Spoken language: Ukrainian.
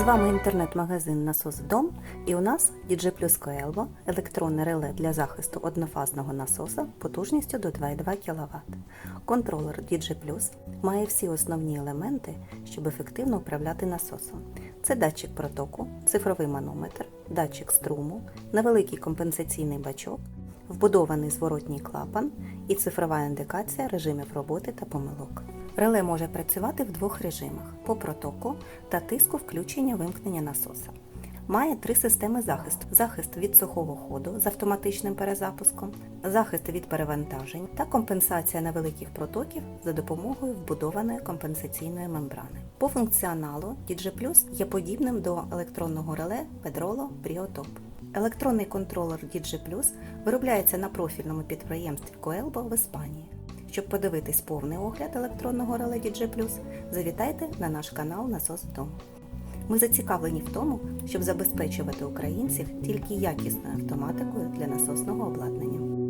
З вами інтернет-магазин Насос Дом і у нас DJ Plus Coelbo – електронне реле для захисту однофазного насоса потужністю до 2,2 кВт. Контролер DJ Plus має всі основні елементи, щоб ефективно управляти насосом. Це датчик протоку, цифровий манометр, датчик струму, невеликий компенсаційний бачок, вбудований зворотній клапан і цифрова індикація режимів роботи та помилок. Реле може працювати в двох режимах по протоку та тиску включення вимкнення насоса. Має три системи захисту: захист від сухого ходу з автоматичним перезапуском, захист від перевантажень та компенсація невеликих протоків за допомогою вбудованої компенсаційної мембрани. По функціоналу DJ Plus є подібним до електронного реле Pedrolo Briotop. Електронний контролер DJ Plus виробляється на профільному підприємстві Coelba в Іспанії. Щоб подивитись повний огляд електронного реле DJ Plus, завітайте на наш канал Насос вдома. Ми зацікавлені в тому, щоб забезпечувати українців тільки якісною автоматикою для насосного обладнання.